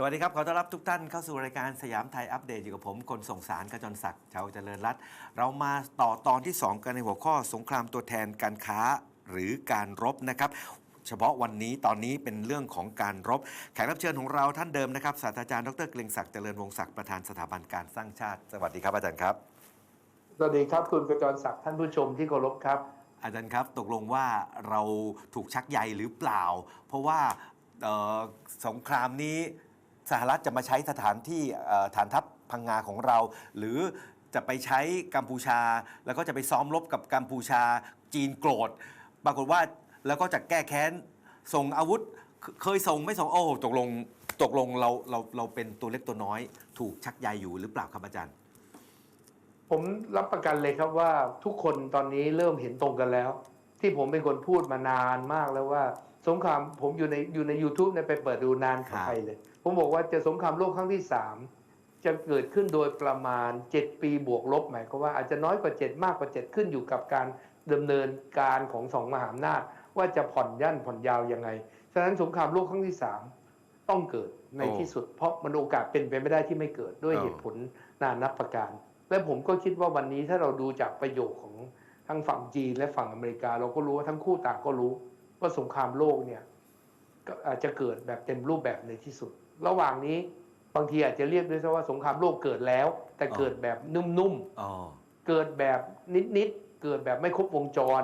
สวัสดีครับ ขอต้อนรับทุกท่านเข้าสู่รายการสยามไทยอัปเดตอยู่กับผมคนส่งสารกระจรศักดิ์ชาวเจริญรัตน์เรามาต่อตอนที่ 2 กันในหัวข้อสงครามตัวแทนการค้าหรือการรบนะครับเฉพาะวันนี้ตอนนี้เป็นเรื่องของการรบ แขกรับเชิญของเราท่านเดิมนะครับศาสตราจารย์ดรเกรงศักดิ์เจริญวงศักดิ์ประธานสถาบันการสร้างชาติ สวัสดีครับอาจารย์ครับ สวัสดีครับคุณกระจรศักดิ์ท่านผู้ชมที่เคารพครับ อาจารย์ครับตกลงว่าเราถูกชักใยหรือเปล่า เพราะว่าเอ่อสงครามนี้ สหรัฐจะมาใช้สถานที่เอ่อฐานทัพพังงาของเรา หรือจะไปใช้กัมพูชา แล้วก็จะไปซ้อมรบกับกัมพูชา จีนโกรธ ปรากฏว่าแล้วก็จะแก้แค้นส่งอาวุธเคเคยส่งไม่ส่งโอ้ตกลงตกลงเราเราเราเป็นตัวเล็กตัวน้อย ถูกชักใยอยู่หรือเปล่าครับอาจารย์ ผมรับประกันเลยครับว่าทุกคนตอนนี้เริ่มเห็นตรงกันแล้ว ที่ผมเป็นคนพูดมานานมากแล้วว่า สงครามผมอยู่ในอยู่ใน YouTube เนี่ยไปเปิดดูนานครับไปเลย ผมบอกว่าจะสงครามโลกครั้งที่สามจะเกิดขึ้นโดยประมาณ 7 ปีบวกลบหมายความว่าอาจจะน้อยกว่า 7 มากกว่า 7 ขึ้นอยู่กับการดำเนินการของสองมหาอำนาจ ว่าจะผ่อนยันผ่อนยาวยังไง ฉะนั้นสงครามโลกครั้งที่สามต้องเกิดในโอ้ที่สุด เพราะมันโอกาสเป็นไปไม่ได้ที่ไม่เกิดด้วยอ๋อเหตุผลนานับประการ และผมก็คิดว่าวันนี้ถ้าเราดูจากประโยคของทั้งฝั่งจีนและฝั่งอเมริกา เราก็รู้ว่าทั้งคู่ต่างก็รู้ ว่าสงครามโลกเนี่ยก็อาจจะเกิดแบบเต็มรูปแบบในที่สุด ระหว่างนี้บางทีอาจจะเรียกด้วยซะว่าสงครามโลกเกิดแล้ว แต่เกิดแบบนุ่มๆอ๋อเกิดแบบนิดๆเกิดแบบไม่ครบวงจร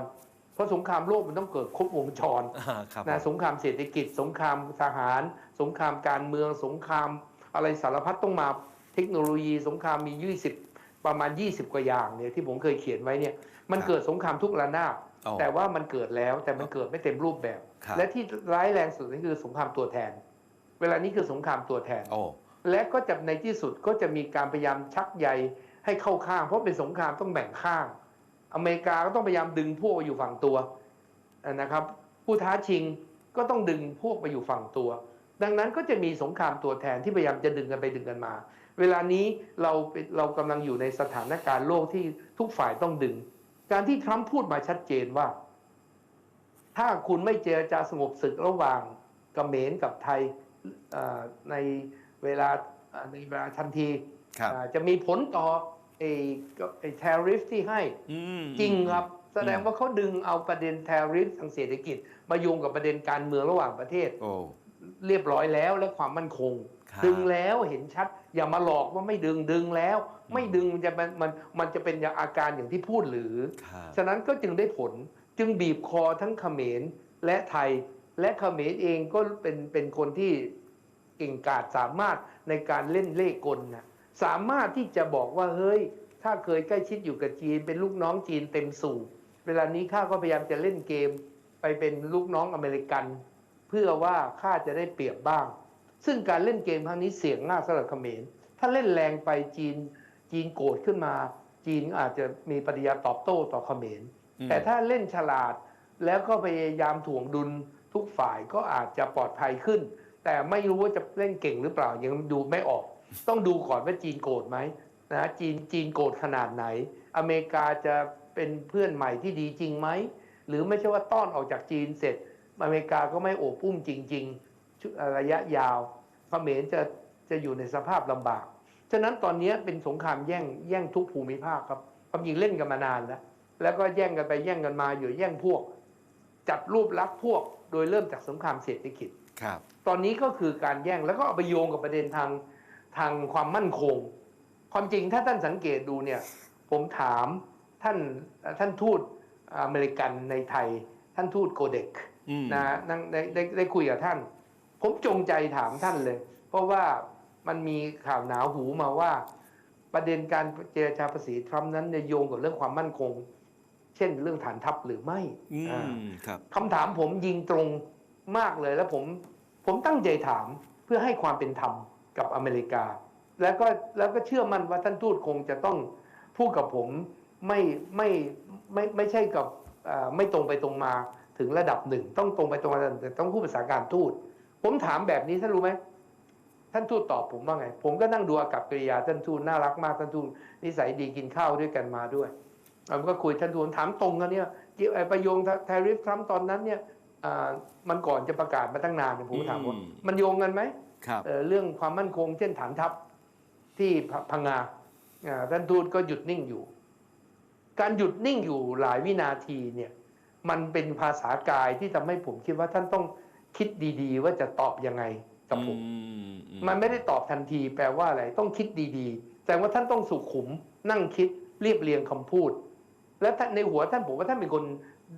เพราะสงครามโลกมันต้องเกิดครบวงจรอ่าครับนะสงครามเศรษฐกิจ สงครามทหาร สงครามการเมือง สงครามอะไรสารพัดต้องมาเทคโนโลยี สงครามมี20ประมาณ 20 กว่าอย่างเนี่ยที่ผมเคยเขียนไว้เนี่ยมันเกิดสงครามทุกระนาบอ๋อ แต่ว่ามันเกิดแล้วแต่มันเกิดไม่เต็มรูปแบบครับและที่ร้ายแรงสุดนี่คือสงครามตัวแทน เวลานี้คือสงครามตัวแทนโอ้และก็จะในที่สุดก็จะมีการพยายามชักใยให้เข้าข้าง เพราะเป็นสงครามต้องแบ่งข้าง อเมริกาก็ต้องพยายามดึงพวกไปอยู่ฝั่งตัวนะครับ ผู้ท้าชิงก็ต้องดึงพวกไปอยู่ฝั่งตัว ดังนั้นก็จะมีสงครามตัวแทนที่พยายามจะดึงกันไปดึงกันมา เวลานี้เราเป็นเรากำลังอยู่ในสถานการณ์โลกที่ทุกฝ่ายต้องดึง การที่ทรัมป์พูดมาชัดเจนว่า ถ้าคุณไม่เจรจาสงบศึกระหว่างเขมรกับไทยเอ่อในเวลาเอ่อในเวลาทันทีครับอ่าจะมีผลต่อไอ้ไอ้ tariff ที่ให้อืมจริงครับ แสดงอืมว่าเขาดึงเอาประเด็น tariff ทางเศรษฐกิจ มาโยงกับประเด็นการเมืองระหว่างประเทศโอ้เรียบร้อยแล้วและความมั่นคงครับดึงแล้วเห็นชัด อย่ามาหลอกว่าไม่ดึงดึงแล้ว ไม่ดึงมันจะมันมันมันจะเป็นอาการอย่างที่พูดหรือครับฉะนั้นก็จึงได้ผลจึงบีบคอทั้งเขมรและไทย และเขมรเองก็เป็นเป็นคนที่เก่งกาจสามารถในการเล่นเล่ห์กลนะสามารถที่จะบอกว่าเฮ้ย ถ้าเคยใกล้ชิดอยู่กับจีน เป็นลูกน้องจีนเต็มสูบเวลานี้ข้าก็พยายามจะเล่นเกม ไปเป็นลูกน้องอเมริกัน เพื่อว่าข้าจะได้เปรียบบ้าง ซึ่งการเล่นเกมครั้งนี้เสี่ยงมากสำหรับเขมร ถ้าเล่นแรงไปจีนจีนโกรธขึ้นมา จีนอาจจะมีปฏิกิริยาตอบโต้ต่อเขมรอืมแต่ถ้าเล่นฉลาดแล้วก็พยายามถ่วงดุลทุกฝ่ายก็อาจจะปลอดภัยขึ้น แต่ไม่รู้ว่าจะเล่นเก่งหรือเปล่ายังดูไม่ออก ต้องดูก่อนว่าจีนโกรธไหมนะจีนจีนโกรธขนาดไหน อเมริกาจะเป็นเพื่อนใหม่ที่ดีจริงไหมหรือไม่ใช่ว่าต้อนออกจากจีนเสร็จอเมริกาก็ไม่โอบอุ้มจริงๆชุ ระยะยาวเขมรจะจะอยู่ในสภาพลำบาก ฉะนั้นตอนนี้เป็นสงครามแย่งแย่งทุกภูมิภาคครับความจริงเล่นกันมานานแล้ว แล้วก็แย่งกันไปแย่งกันมาอยู่แย่งพวก จัดรูปลักษณ์พวก โดยเริ่มจากสงครามเศรษฐกิจครับ ตอนนี้ก็คือการแย่งแล้วก็เอาไปโยงกับประเด็นทางทางความมั่นคง ความจริงถ้าท่านสังเกตดูเนี่ย ผมถามท่านท่านทูตอเมริกันในไทย ท่านทูตโกเด็กอืมนะนั่งได้ได้ได้คุยกับท่าน ผมจงใจถามท่านเลย เพราะว่ามันมีข่าวหนาวหูมาว่า ประเด็นการเจรจาภาษีทรัมป์นั้นเนี่ยโยงกับเรื่องความมั่นคง เช่นเรื่องฐานทัพหรือไม่อือ่ามครับคำถามผมยิงตรงมากเลยแล้วผมผมตั้งใจถามเพื่อให้ความเป็นธรรมกับอเมริกา แล้วก็แล้วก็เชื่อมั่นว่าท่านทูตคงจะต้องพูดกับผมไม่ไม่ไม่ไม่ใช่กับเอ่อไม่ตรงไปตรงมาถึงระดับหนึ่ง ต้องตรงไปตรงมาแต่ต้องพูดภาษาการทูต ผมถามแบบนี้ท่านรู้ไหมท่านทูตตอบผมว่าไง ผมก็นั่งดูอากับกิริยาท่านทูตน่ารักมากท่านทูตนิสัยดีกินข้าวด้วยกันมาด้วยผมก็คุยท่านทูตถามตรงกันเนี่ยเกี่ยวไอ้ประโยงทาริฟทรัมป์ตอนนั้นเนี่ยอ่ามันก่อนจะประกาศมาตั้งนานเนี่ยผมก็ถามว่าอืมมันโยงกันไหมครับเอ่อเรื่องความมั่นคงเช่นฐานทัพที่พะพังงาอ่าท่านทูตก็หยุดนิ่งอยู่ การหยุดนิ่งอยู่หลายวินาทีเนี่ย มันเป็นภาษากายที่ทำให้ผมคิดว่าท่านต้อง คิดดีๆ ว่าจะตอบยังไงกับผมอือืมันไม่ได้ตอบทันทีแปลว่าอะไรต้องคิดดีๆ แต่ว่าท่านต้องสุขุม นั่งคิดเรียบเรียงคำพูด และท่านในหัวท่านผมว่าท่านเป็นคน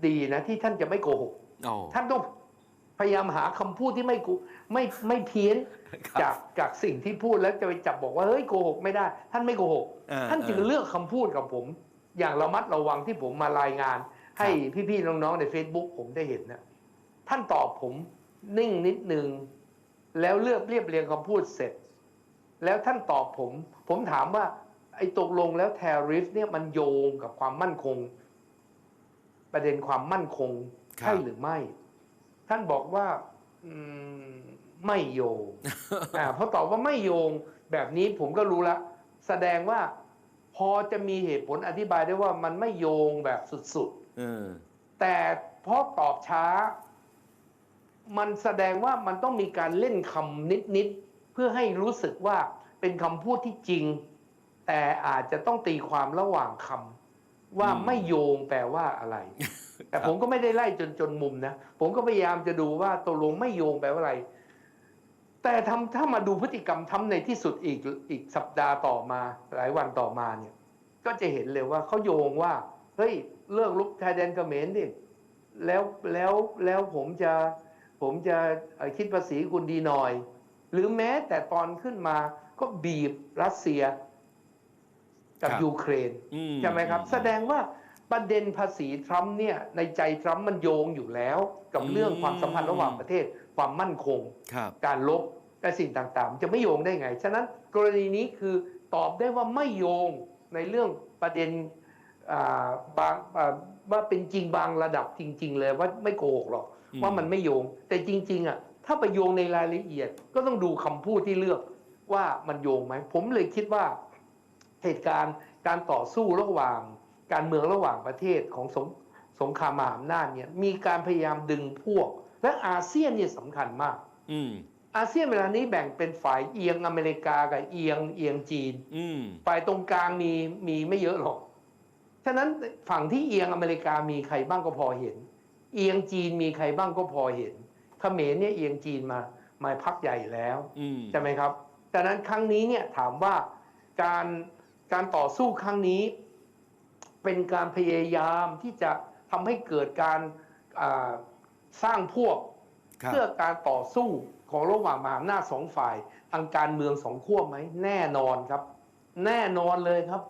ดีนะ ที่ท่านจะไม่โกหกโอ้ท่านต้องพยายามหาคำพูดที่ไม่กุไม่ไม่เพี้ยนครับจากจากสิ่งที่พูดแล้วจะไปจับบอกว่าเฮ้ยโกหกไม่ได้ ท่านไม่โกหกเออท่านจึงเออเลือกคำพูดกับผม อย่างระมัดระวังที่ผมมารายงาน ให้พี่ๆน้องๆใน Facebook ผมได้เห็นนะท่านตอบผม นิ่งนิดนึงแล้วเลือกเรียบเรียงคำพูดเสร็จ แล้วท่านตอบผม ผมถามว่า ไอ้ตกลงแล้วแทริฟเนี่ยมันโยงกับความมั่นคง ประเด็นความมั่นคงครับใช่หรือไม่ ท่านบอกว่าอืมไม่โยงอ่าพอตอบว่าไม่โยงแบบนี้ผมก็รู้ละ แสดงว่าพอจะมีเหตุผลอธิบายได้ว่ามันไม่โยงแบบสุดเออๆแต่เพราะตอบช้า มันแสดงว่ามันต้องมีการเล่นคำนิดๆเพื่อให้รู้สึกว่าเป็นคำพูดที่จริง แต่อาจจะต้องตีความระหว่างคำว่าไม่โยงแปลว่าอะไร แต่ผมก็ไม่ได้ไล่จนจนมุมนะ ผมก็พยายามจะดูว่าตกลงไม่โยงแปลว่าอะไร แต่ทำถ้ามาดูพฤติกรรมทำในที่สุดอีกอีกสัปดาห์ต่อมา หลายวันต่อมาเนี่ย ก็จะเห็นเลยว่าเขาโยงว่าเฮ้ยเลิกลุกชายแดนเขมรดิแล้วแล้วแล้วผมจะ ผมจะเอ่อคิดภาษีคุณดีหน่อย หรือแม้แต่ตอนขึ้นมาก็บีบรัสเซียกับครับยูเครนอืใช่ไหมครับอืแสดงว่าประเด็นภาษีทรัมป์เนี่ยในใจทรัมป์มันโยงอยู่แล้ว กับอืมเรื่องความสัมพันธ์ระหว่างประเทศ ความมั่นคงครับการลบและสิ่งต่างๆ จะไม่โยงได้ไง ฉะนั้นกรณีนี้คือตอบได้ว่าไม่โยงในเรื่องประเด็นอ่าบางอ่าว่าเป็นจริงบางระดับจริง ๆ เลยว่าไม่โกหกหรอกอืม ว่ามันไม่โยง แต่จริง ๆ อะ ถ้าไปโยงในรายละเอียด ก็ต้องดูคำพูดที่เลือกว่ามันโยงไหม ผมเลยคิดว่าเหตุการณ์การต่อสู้ระหว่าง การเมืองระหว่างประเทศของสงสงครามมหาอำนาจเนี่ยมีการพยายามดึงพวก และอาเซียนเนี่ยสำคัญมาก อืมอาเซียนเวลานี้แบ่งเป็นฝ่ายเอียงอเมริกากับเอียงเอียงจีน อืมฝ่ายตรงกลางมีมีไม่เยอะหรอก ฉะนั้นฝั่งที่เอียงอเมริกามีใครบ้างก็พอเห็น เอียงจีนมีใครบ้างก็พอเห็นเขมรเนี่ยเอียงจีนมามาพักใหญ่แล้วอืมใช่ไหมครับดังนั้นครั้งนี้เนี่ยถามว่าการการต่อสู้ครั้งนี้ เป็นการพยายามที่จะทำให้เกิดการอ่าสร้างพวกครับเพื่อการต่อสู้ของระหว่างมหาอำนาจสองฝ่ายทางการเมืองสองขั้วไหมแน่นอนครับ แน่นอนเลยครับ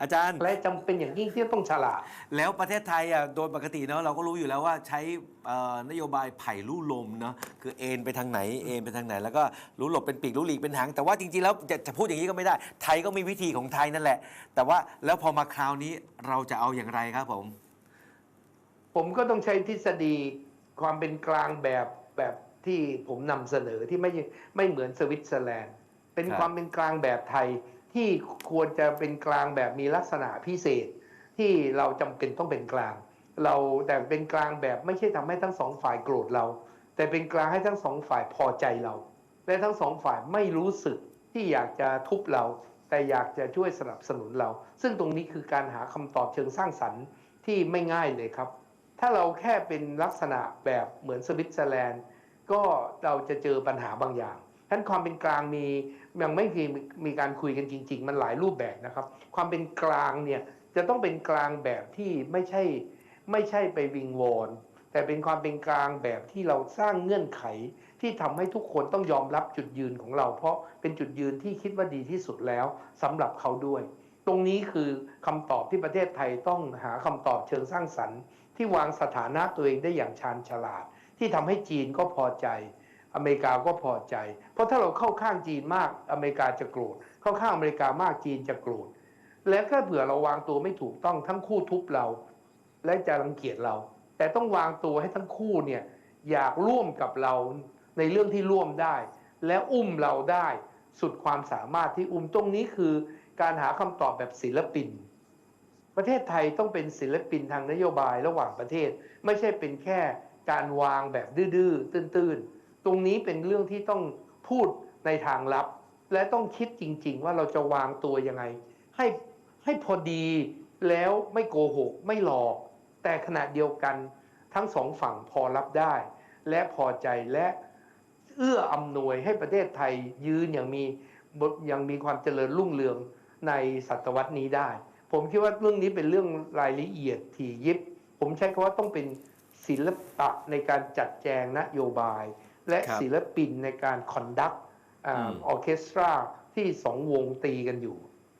อาจารย์และจำเป็นอย่างยิ่งที่ต้องฉลาด แล้วประเทศไทยอะโดยปกติเนาะเราก็รู้อยู่แล้วว่าใช้เอ่อนโยบายไผ่ลู่ลมเนาะคือเอ็นไปทางไหนเอ็นไปทางไหน แล้วก็รู้หลบเป็นปีกรู้หลีกเป็นหาง แต่ว่าจริงๆแล้วจะจะพูดอย่างนี้ก็ไม่ได้ ไทยก็มีวิธีของไทยนั่นแหละ แต่ว่าแล้วพอมาคราวนี้เราจะเอาอย่างไรครับผม ผมก็ต้องใช้ทฤษฎีความเป็นกลางแบบแบบที่ผมนำเสนอที่ไม่ไม่เหมือนสวิตเซอร์แลนด์ เป็นครับความเป็นกลางแบบไทย ที่ควรจะเป็นกลางแบบมีลักษณะพิเศษ ที่เราจำเป็นต้องเป็นกลาง เราแต่เป็นกลางแบบไม่ใช่ทำให้ทั้งสองฝ่ายโกรธเรา แต่เป็นกลางให้ทั้งสองฝ่ายพอใจเรา และทั้งสองฝ่ายไม่รู้สึกที่อยากจะทุบเรา แต่อยากจะช่วยสนับสนุนเรา ซึ่งตรงนี้คือการหาคำตอบเชิงสร้างสรรค์ที่ไม่ง่ายเลยครับ ถ้าเราแค่เป็นลักษณะแบบเหมือนสวิตเซอร์แลนด์ ก็เราจะเจอปัญหาบางอย่างฉะนั้นความเป็นกลางมี ยังไม่มีมีการคุยกันจริง ๆ มันหลายรูปแบบนะครับ ความเป็นกลางเนี่ยจะต้องเป็นกลางแบบที่ไม่ใช่ไม่ใช่ไปวิงวอนแต่เป็นความเป็นกลางแบบที่เราสร้างเงื่อนไขที่ทำให้ทุกคนต้องยอมรับจุดยืนของเรา เพราะเป็นจุดยืนที่คิดว่าดีที่สุดแล้วสำหรับเขาด้วย ตรงนี้คือคำตอบที่ประเทศไทยต้องหาคำตอบเชิงสร้างสรรค์ ที่วางสถานะตัวเองได้อย่างชาญฉลาด ที่ทำให้จีนก็พอใจ อเมริกาก็พอใจ เพราะถ้าเราเข้าข้างจีนมากอเมริกาจะโกรธ เข้าข้างอเมริกามากจีนจะโกรธ และถ้าเผื่อเราวางตัวไม่ถูกต้องทั้งคู่ทุบเรา และจะรังเกียจเรา แต่ต้องวางตัวให้ทั้งคู่เนี่ยอยากร่วมกับเราในเรื่องที่ร่วมได้ และอุ้มเราได้สุดความสามารถที่อุ้มตรงนี้คือการหาคำตอบแบบศิลปิน ประเทศไทยต้องเป็นศิลปินทางนโยบายระหว่างประเทศ ไม่ใช่เป็นแค่การวางแบบดื้อๆตื้นๆ ตรงนี้เป็นเรื่องที่ต้องพูดในทางลับ และต้องคิดจริง ๆ ว่าเราจะวางตัวยังไง ให้ให้พอดีแล้วไม่โกหก ไม่หลอก แต่ขณะเดียวกันทั้งสองฝั่งพอรับได้ และพอใจและเอื้ออำนวยให้ประเทศไทยยืนอย่างมียังมีความเจริญรุ่งเรืองในศตวรรษนี้ได้ ผมคิดว่าเรื่องนี้เป็นเรื่องรายละเอียดถี่ยิบ ผมใช้คำว่าต้องเป็นศิลปะในการจัดแจงนโยบาย และครับศิลปินในการคอนดักออืมอเคสตราที่สองวงตีกันอยู่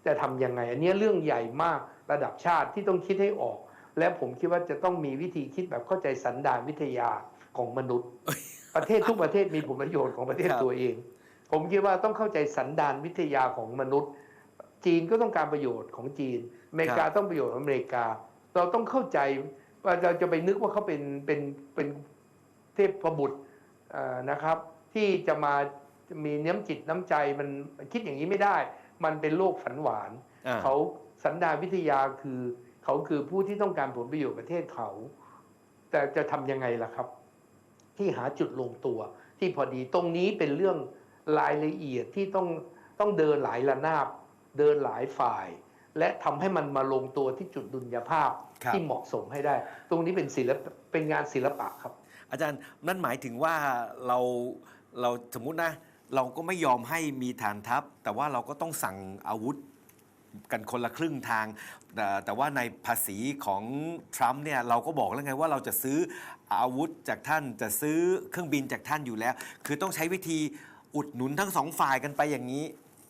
จะทำยังไง อันนี้เรื่องใหญ่มากระดับชาติที่ต้องคิดให้ออก และผมคิดว่าจะต้องมีวิธีคิดแบบเข้าใจสันดานวิทยาของมนุษย์ ประเทศทุกประเทศมีผลประโยชน์ของประเทศครับตัวเอง ผมคิดว่าต้องเข้าใจสันดานวิทยาของมนุษย์ จีนก็ต้องการประโยชน์ของจีนอเมริกาต้องประโยชน์ของอเมริกา เราต้องเข้าใจว่าเราจะไปนึกว่าเขาเป็นเป็นเป็นเทพประบุตรเอ่อ นะครับ ที่จะมามีน้ำจิตน้ำใจมันคิดอย่างนี้ไม่ได้ มันเป็นโลกฝันหวานอ่าเขาสันดานวิทยาคือเขาคือผู้ที่ต้องการผลประโยชน์ประเทศเขา แต่จะทำยังไงล่ะครับ ที่หาจุดลงตัว ที่พอดีตรงนี้เป็นเรื่องรายละเอียดที่ต้องต้องเดินหลายระนาบ เดินหลายฝ่าย และทำให้มันมาลงตัวที่จุดดุลยภาพครับที่เหมาะสมให้ได้ ตรงนี้เป็นศิลปะเป็นงานศิลปะครับ อาจารย์นั่นหมายถึงว่าเราเราสมมุตินะ เราก็ไม่ยอมให้มีฐานทัพ แต่ว่าเราก็ต้องสั่งอาวุธกันคนละครึ่งทาง แต่ว่าในภาษีของทรัมป์เนี่ยเราก็บอกแล้วไงว่าเราจะซื้ออาวุธจากท่านจะซื้อเครื่องบินจากท่านอยู่แล้ว คือต้องใช้วิธีอุดหนุนทั้งสองฝ่ายกันไปอย่างนี้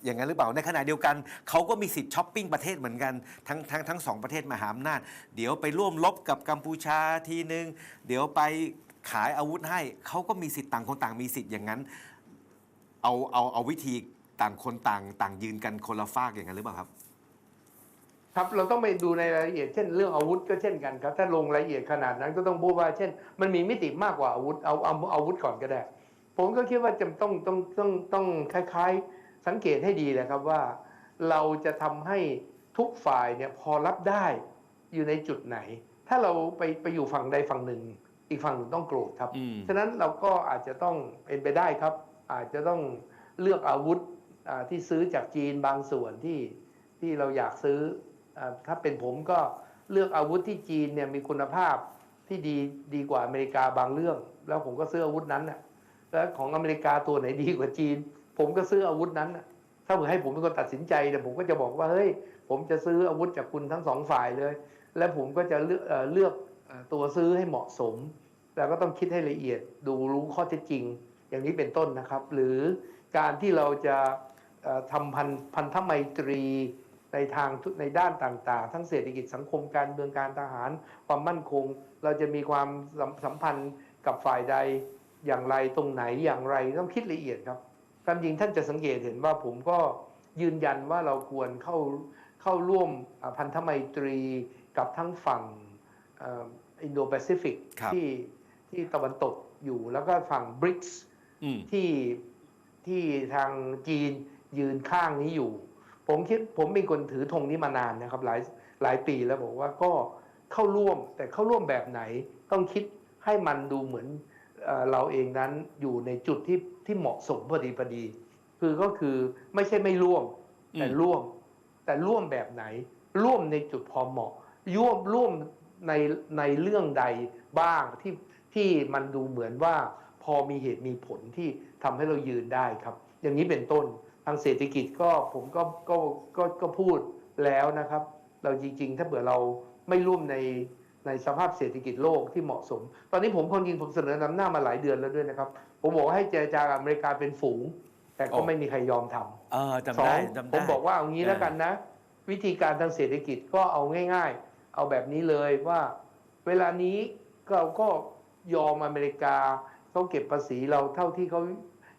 อย่างนั้นหรือเปล่าในขณะเดียวกันเขาก็มีสิทธิ์ช้อปปิ้งประเทศเหมือนกันทั้งทั้งทั้งสองประเทศมหาอำนาจ เดี๋ยวไปร่วมรบกับกัมพูชาทีหนึ่งเดี๋ยวไป ขายอาวุธให้เขาก็มีสิทธิ์ต่างคนต่างมีสิทธิ์อย่างนั้น เอาเอาเอาวิธีต่างคนต่างต่างยืนกันคนละฝากอย่างนั้นหรือเปล่าครับ ครับเราต้องไปดูในรายละเอียดเช่นเรื่องอาวุธก็เช่นกันครับ ถ้าลงรายละเอียดขนาดนั้นก็ต้องพูดว่า เช่น มันมีมิติมากกว่าอาวุธเอาเอาอาวุธก่อนก็ได้ ผมก็คิดว่าจะต้องต้องต้องต้องคล้าย ๆ สังเกตให้ดีแหละครับว่า เราจะทำให้ทุกฝ่ายเนี่ยพอรับได้อยู่ในจุดไหน ถ้าเราไปไปอยู่ฝั่งใดฝั่งหนึ่ง อีกฝั่งหนึ่งต้องโกรธครับอืมฉะนั้นเราก็อาจจะต้องเป็นไปได้ครับ อาจจะต้องเลือกอาวุธอ่าที่ซื้อจากจีนบางส่วนที่ที่เราอยากซื้ออาถ้าเป็นผมก็เลือกอาวุธที่จีนเนี่ยมีคุณภาพที่ดีดีกว่าอเมริกาบางเรื่อง แล้วผมก็ซื้ออาวุธนั้นน่ะแล้วของอเมริกาตัวไหนดีกว่าจีน ผมก็ซื้ออาวุธนั้นน่ะถ้าเผื่อให้ผมเป็นคนตัดสินใจเนี่ยผมก็จะบอกว่าเฮ้ยผมจะซื้ออาวุธจากคุณทั้งสองฝ่ายเลย และผมก็จะเลือกเอ่อเลือกเอ่อ ตัวซื้อให้เหมาะสม แล้วก็ต้องคิดให้ละเอียดดูรู้ข้อเท็จจริง อย่างนี้เป็นต้นนะครับ หรือการที่เราจะทำพันพันธไมตรีในทางในด้านต่างๆ ทั้งเศรษฐกิจสังคมการเมืองการทหาร ความมั่นคง เราจะมีความสัมสมพันธ์กับฝ่ายใดอย่างไรตรงไหนอย่างไรต้องคิดละเอียดครับความจริงท่านจะสังเกตเห็นว่าผมก็ยืนยันว่าเราควรเข้าเข้าร่วมพันธไมตรีกับทั้งฝั่ง อินโดแปซิฟิกครับ ที่ที่ตะวันตกอยู่แล้วก็ฝั่งบริกส์อืม ที่ที่ทางจีนยืนข้างนี้อยู่ ผมคิดผมเป็นคนถือธงนี้มานานนะครับหลายหลายปีแล้วบอกว่าก็เข้าร่วมแต่เข้าร่วมแบบไหนต้องคิดให้มันดูเหมือนเอ่อเราเองนั้นอยู่ในจุดที่ที่เหมาะสมพอดีพอดี คือก็คือไม่ใช่ไม่ร่วม แต่อืม ร่วม แต่ร่วมแบบไหน ร่วมในจุดพอเหมาะร่วมร่วม ในในเรื่องใดบ้างที่ที่มันดูเหมือนว่าพอมีเหตุมีผลที่ทำให้เรายืนได้ครับ อย่างนี้เป็นต้นทางเศรษฐกิจก็ผมก็ก็ก็ก็พูดแล้วนะครับ เราจริง ๆ ถ้าเผื่อเราไม่ร่วมในในสภาพเศรษฐกิจโลกที่เหมาะสม ตอนนี้ผมคนจริงผมเสนอนำหน้ามาหลายเดือนแล้วด้วยนะครับ ผมบอกว่าให้เจรจากับอเมริกาเป็นฝูง แต่ก็โอ้ไม่มีใครยอมทำเออจำสอได้งจำได้ผมบอกว่าเอางี้แล้วกันนะ วิธีการทางเศรษฐกิจก็เอาง่าย ๆ เอาแบบนี้เลยว่า เวลานี้เราก็ยอมอเมริกาเขาเก็บภาษีเราเท่าที่เขา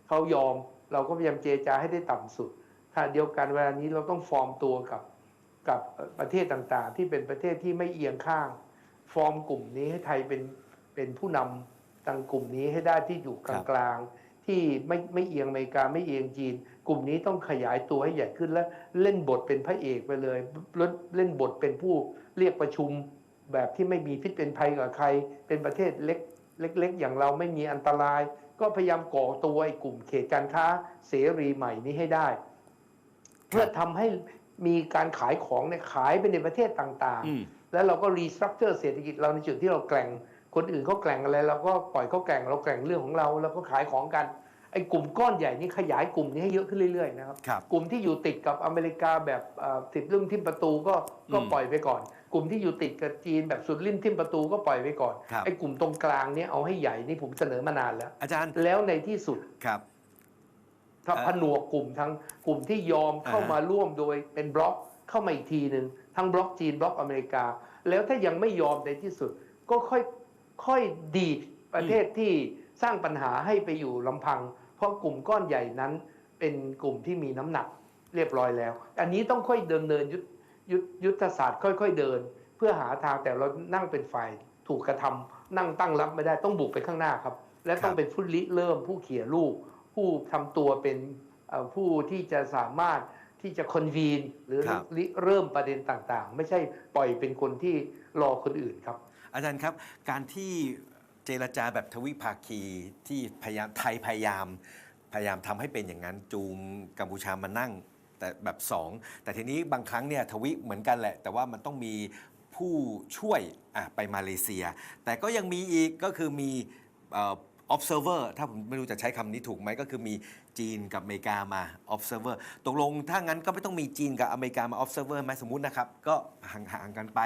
เขายอม เราก็พยายามเจรจาให้ได้ต่ำสุดถ้าเดียวกันเวลานี้เราต้องฟอร์มตัวกับกับประเทศต่างๆ ที่เป็นประเทศที่ไม่เอียงข้าง ฟอร์มกลุ่มนี้ให้ไทยเป็นเป็นผู้นำทางกลุ่มนี้ให้ได้ที่อยู่กลางๆ ที่ไม่ไม่เอียงอเมริกาไม่เอียงจีน กลุ่มนี้ต้องขยายตัวให้ใหญ่ขึ้นและเล่นบทเป็นพระเอกไปเลยแล้วเล่นบทเป็นผู้เรียกประชุมแบบที่ไม่มีพิษเป็นภัยกับใคร เป็นประเทศเล็กเล็ก ๆ อย่างเราไม่มีอันตราย ก็พยายามก่อตัวไอ้กลุ่มเขตการค้าเสรีใหม่นี้ให้ได้ เพื่อทำให้มีการขายของเนี่ยขายไปในประเทศต่างอืมๆแล้วเราก็รีสตรัคเจอร์เศรษฐกิจเราในจุดที่เราแกล่ง คนอื่นเขาแกล่งอะไรเราก็ปล่อยเขาแกล่งเราแกล่งเรื่องของเราแล้วก็ขายของกันไอ้กลุ่มก้อนใหญ่นี้ขยายกลุ่มนี้ให้เยอะขึ้นเรื่อยๆนะครับครับกลุ่มที่อยู่ติดกับอเมริกาแบบเอ่อติดริมทิ่มประตูก็ก็อืมปล่อยไปก่อน กลุ่มที่อยู่ติดกับจีนแบบสุดริมทิ่มประตูก็ปล่อยไปก่อนครับไอ้กลุ่มตรงกลางเนี่ยเอาให้ใหญ่นี่ผมเสนอมานานแล้ว อาจารย์แล้วในที่สุดครับถ้าเอ่อผนวกกลุ่มทั้งกลุ่มที่ยอมเข้าอ่าฮะมาร่วมโดยเป็นบล็อกเข้ามาอีกทีหนึ่งทั้งบล็อกจีนบล็อกอเมริกา แล้วถ้ายังไม่ยอมในที่สุดก็ค่อย ค่อยดีดประเทศที่สร้างปัญหาให้ไปอยู่ลำพัง เพราะกลุ่มก้อนใหญ่นั้นเป็นกลุ่มที่มีน้ำหนักเรียบร้อยแล้ว อันนี้ต้องค่อยเดินเนินยุทธยุทธยุทธศาสตร์ค่อย ๆเดิน เพื่อหาทางแต่เรานั่งเป็นฝ่ายถูกกระทำนั่งตั้งรับไม่ได้ต้องบุกไปข้างหน้าครับ และต้องเป็นผู้ริเริ่มผู้เขี่ยลูก ผู้ทำตัวเป็นเอ่อผู้ที่จะสามารถที่จะคอนวีนหรือครับริเริ่มประเด็นต่างๆ ไม่ใช่ปล่อยเป็นคนที่รอคนอื่นครับ อาจารย์ครับ การที่เจรจาแบบทวิภาคีที่พยายามไทยพยายาม พยายามทำให้เป็นอย่างนั้น จูงกัมพูชามานั่ง แต่แบบสองแต่ทีนี้บางครั้งเนี่ยทวิเหมือนกันแหละ แต่ว่ามันต้องมีผู้ช่วยอะไปมาเลเซีย แต่ก็ยังมีอีกก็คือมีเอ่อ observer ถ้าผมไม่รู้จะใช้คำนี้ถูกไหมก็คือมี จีนกับอเมริกามา observer ตกลงถ้างั้นก็ไม่ต้องมีจีนกับอเมริกามา observer ไหมสมมุตินะครับ ก็ห่างๆกันไป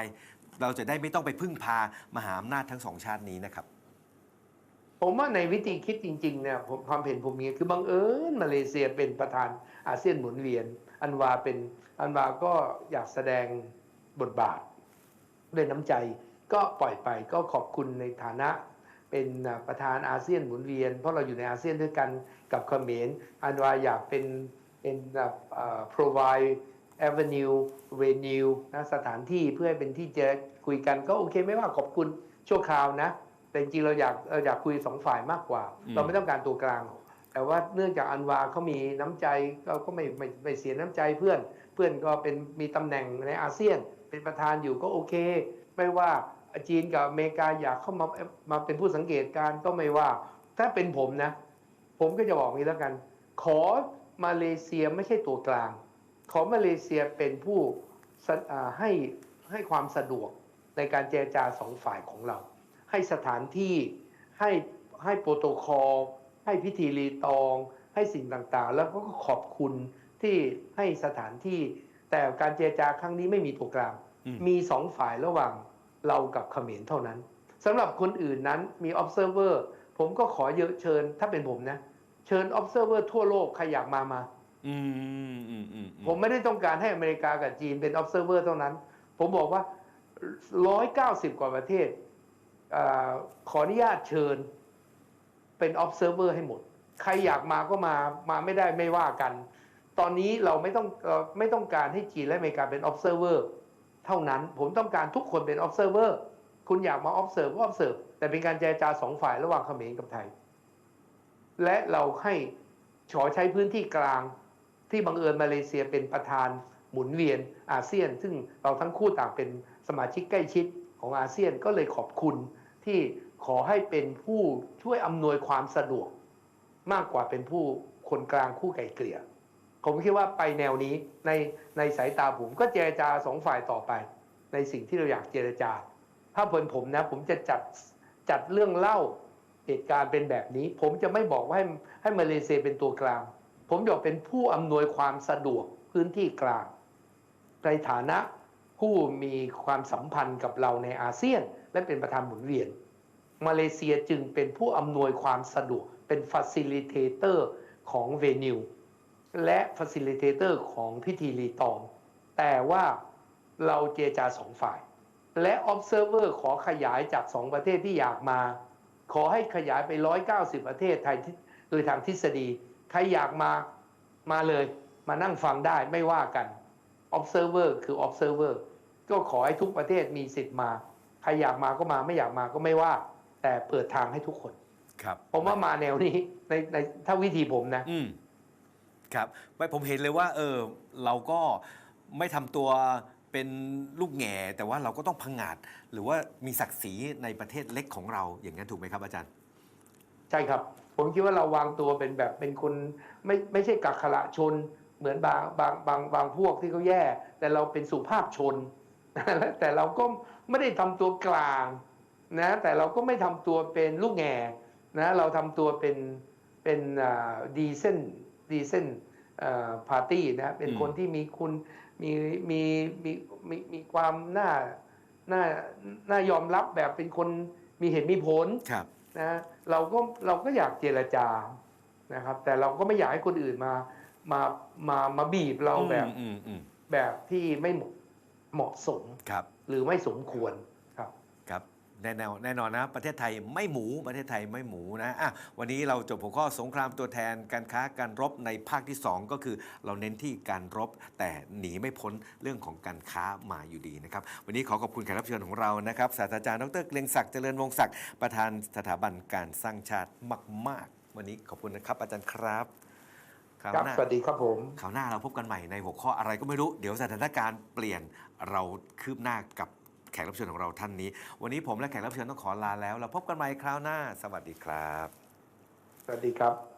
เราจะได้ไม่ต้องไปพึ่งพามหาอำนาจทั้งสองชาตินี้นะครับ ผมว่าในวิธีคิดจริงๆเนี่ยความเห็นผมมีคือบังเอิญมาเลเซียเป็นประธานอาเซียนหมุนเวียน อันวาเป็นอันวาก็อยากแสดงบทบาทด้วยน้ำใจก็ปล่อยไปก็ขอบคุณในฐานะ เป็นประธานอาเซียนหมุนเวียน เพราะเราอยู่ในอาเซียนด้วยกันกับเขมรอันวาอยากเป็นเป็นเอ่อ provide avenue venue นะสถานที่เพื่อให้เป็นที่จะคุยกันก็โอเคไม่ว่าขอบคุณชั่วคราวนะ แต่จริงๆเราอยากเราอยากคุยสองฝ่ายมากกว่าอืมเราไม่ต้องการตัวกลาง แต่ว่าเนื่องจากอันวาเขามีน้ำใจเราก็ไม่ไม่ไม่เสียน้ำใจเพื่อน เพื่อนก็เป็นมีตำแหน่งในอาเซียน เป็นประธานอยู่ก็โอเค ไม่ว่า จีนกับอเมริกาอยากเข้ามามาเป็นผู้สังเกตการณ์ก็ไม่ว่า ถ้าเป็นผมนะ ผมก็จะบอกอย่างนี้แล้วกัน ขอมาเลเซียไม่ใช่ตัวกลาง ขอมาเลเซียเป็นผู้สะอ่าให้ให้ความสะดวกในการเจรจาสองฝ่ายของเรา ให้สถานที่ให้ให้โปรโตคอล ให้พิธีรีตอง ให้สิ่งต่างๆ แล้วก็ขอบคุณที่ให้สถานที่ แต่การเจรจาครั้งนี้ไม่มีตัวกลางอืมมีสองฝ่ายระหว่าง เรากับเขมรเท่านั้นสำหรับคนอื่นนั้นมี observer ผมก็ขอเยอะเชิญ ถ้าเป็นผมนะ เชิญ observer ทั่วโลกใครอยากมามาอืมอืมอืมอืมผมไม่ได้ต้องการให้อเมริกากับจีนเป็น observer เท่านั้น ผมบอกว่า 190 กว่าประเทศอาขออนุญาตเชิญเป็น observer ให้หมด ใครอยากมาก็มามาไม่ได้ไม่ว่ากัน ตอนนี้เราไม่ต้องเอ่อไม่ต้องการให้จีนและอเมริกาเป็น observer เท่านั้น ผมต้องการทุกคนเป็น observer คุณอยากมา observe ก็ observe แต่เป็นการเจรจาสองฝ่ายระหว่างเขมรกับไทย และเราให้ขอใช้พื้นที่กลางที่บังเอิญมาเลเซียเป็นประธานหมุนเวียนอาเซียน ซึ่งเราทั้งคู่ต่างเป็นสมาชิกใกล้ชิดของอาเซียนก็เลยขอบคุณที่ขอให้เป็นผู้ช่วยอำนวยความสะดวก มากกว่าเป็นผู้คนกลางคู่ไก่เกลี่ย ผมคิดว่าไปแนวนี้ในในสายตาผมก็เจรจาสองฝ่ายต่อไป ในสิ่งที่เราอยากเจรจา ถ้าเป็นผมนะ ผมจะจัดจัดเรื่องเล่าเหตุการณ์เป็นแบบนี้ ผมจะไม่บอกว่าให้ให้มาเลเซียเป็นตัวกลาง ผมอยากเป็นผู้อำนวยความสะดวกพื้นที่กลางในฐานะผู้มีความสัมพันธ์กับเราในอาเซียน และเป็นประธานหมุนเวียน มาเลเซียจึงเป็นผู้อำนวยความสะดวกเป็น facilitator ของเวนิว และ facilitator ของพิธีรีตอง แต่ว่าเราเจรจาสองฝ่าย และ observer ขอขยายจากสองประเทศที่อยากมา ขอให้ขยายไป 190 ประเทศไทยที่โดยทางทฤษฎี ใครอยากมามาเลยมานั่งฟังได้ไม่ว่ากัน observer คือ observer ก็ขอให้ทุกประเทศมีสิทธิ์มา ใครอยากมาก็มาไม่อยากมาก็ไม่ว่า แต่เปิดทางให้ทุกคน ครับ ผมว่ามาแนวนี้ในในถ้าวิธีผมนะอืม ครับไม่ผมเห็นเลยว่า เออ เราก็ไม่ทำตัวเป็นลูกแง่แต่ว่าเราก็ต้องพังงาด หรือว่ามีศักดิ์ศรีในประเทศเล็กของเราอย่างนั้นถูกไหมครับอาจารย์ ใช่ครับ ผมคิดว่าเราวางตัวเป็นแบบเป็นคนไม่ไม่ใช่กักขระชน เหมือนบางบางบางบางพวกที่เขาแย่ แต่เราเป็นสุภาพชน แต่เราก็ไม่ได้ทำตัวกลางนะแต่เราก็ไม่ทำตัวเป็นลูกแง่นะเราทำตัวเป็นเป็นดีเซน ดีเซนพาร์ตี้นะเป็นอืมคนที่มีคุณมีมีมีมีมีความน่าน่าน่ายอมรับแบบเป็นคนมีเหตุมีผลครับนะเราก็เราก็อยากเจรจานะครับ แต่เราก็ไม่อยากให้คนอื่นมามามามาบีบเราแบบอืมอืมแบบที่ไม่เหมาะเหมาะสมครับหรือไม่สมควรครับครับ แน่นอนแน่นอนนะ ประเทศไทยไม่หมูประเทศไทยไม่หมูนะอะวันนี้เราจบหัวข้อสงครามตัวแทนการค้าการรบในภาคที่ 2 ก็คือเราเน้นที่การรบ แต่หนีไม่พ้นเรื่องของการค้ามาอยู่ดีนะครับ วันนี้ขอขอบคุณแขกรับเชิญของเรานะครับศาสตราจารย์ดรเกรียงศักดิ์เจริญวงศ์ศักดิ์ประธานสถาบันการสร้างชาติมาก ๆ วันนี้ขอบคุณนะครับ อาจารย์ครับคราวครับหน้าสวัสดีครับผมคราวหน้าเราพบกันใหม่ในหัวข้ออะไรก็ไม่รู้ เดี๋ยวสถานการณ์เปลี่ยนเราคืบหน้ากับ แขกรับเชิญของเราท่านนี้ วันนี้ผมและแขกรับเชิญต้องขอลาแล้ว เราพบกันใหม่คราวหน้า สวัสดีครับ สวัสดีครับ